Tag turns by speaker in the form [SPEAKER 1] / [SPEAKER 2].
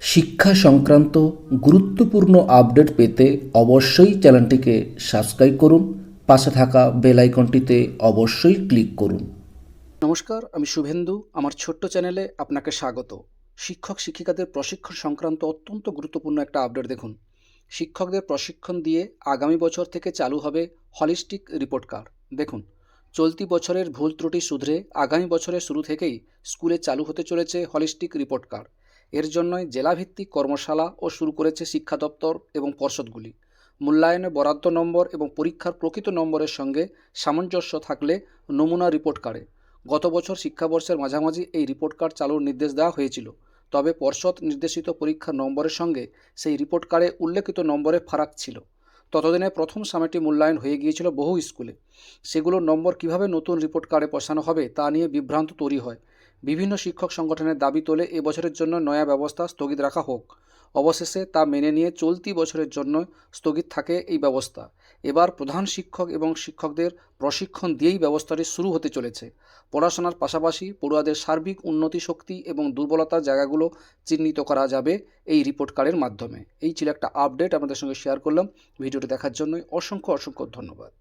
[SPEAKER 1] শিক্ষা সংক্রান্ত গুরুত্বপূর্ণ আপডেট পেতে অবশ্যই চ্যানেলটিকে সাবস্ক্রাইব করুন, পাশে থাকা বেল আইকনটিতে অবশ্যই ক্লিক করুন। নমস্কার, আমি শুভেন্দু। আমার ছোট্ট চ্যানেলে আপনাকে স্বাগত। শিক্ষক শিক্ষিকাদের প্রশিক্ষণ সংক্রান্ত অত্যন্ত গুরুত্বপূর্ণ একটা আপডেট দেখুন। শিক্ষকদের প্রশিক্ষণ দিয়ে আগামী বছর থেকে চালু হবে হলিস্টিক রিপোর্ট কার্ড। দেখুন, চলতি বছরের ভুল ত্রুটি শুধরে আগামী বছরের শুরু থেকেই স্কুলে চালু হতে চলেছে হলিস্টিক রিপোর্ট কার্ড। এর জন্যই জেলাভিত্তিক কর্মশালা ও শুরু করেছে শিক্ষা দপ্তর এবং পর্ষদগুলি। মূল্যায়নে বরাদ্দ নম্বর এবং পরীক্ষার প্রকৃত নম্বরের সঙ্গে সামঞ্জস্য থাকলে নমুনা রিপোর্ট কার্ডে গত বছর শিক্ষাবর্ষের মাঝামাঝি এই রিপোর্ট কার্ড চালুর নির্দেশ দেওয়া হয়েছিল। তবে পর্ষদ নির্দেশিত পরীক্ষার নম্বরের সঙ্গে সেই রিপোর্ট কার্ডে উল্লেখিত নম্বরে ফারাক ছিল। ততদিনে প্রথম সামেটি মূল্যায়ন হয়ে গিয়েছিল বহু স্কুলে। সেগুলোর নম্বর কীভাবে নতুন রিপোর্ট কার্ডে বসানো হবে তা নিয়ে বিভ্রান্ত তৈরি হয়। বিভিন্ন শিক্ষক সংগঠনের দাবি তোলে এবছরের জন্য নয়া ব্যবস্থা স্থগিত রাখা হোক। অবশেষে তা মেনে নিয়ে চলতি বছরের জন্য স্থগিত থাকে এই ব্যবস্থা। এবার প্রধান শিক্ষক এবং শিক্ষকদের প্রশিক্ষণ দিয়েই ব্যবস্থাটি শুরু হতে চলেছে। পড়াশোনার পাশাপাশি পড়ুয়াদের সার্বিক উন্নতি শক্তি এবং দুর্বলতার জায়গাগুলো চিহ্নিত করা যাবে এই রিপোর্ট কার্ডের মাধ্যমে। এই ছিল একটা আপডেট, আপনাদের সঙ্গে শেয়ার করলাম। ভিডিওটি দেখার জন্য অসংখ্য অসংখ্য ধন্যবাদ।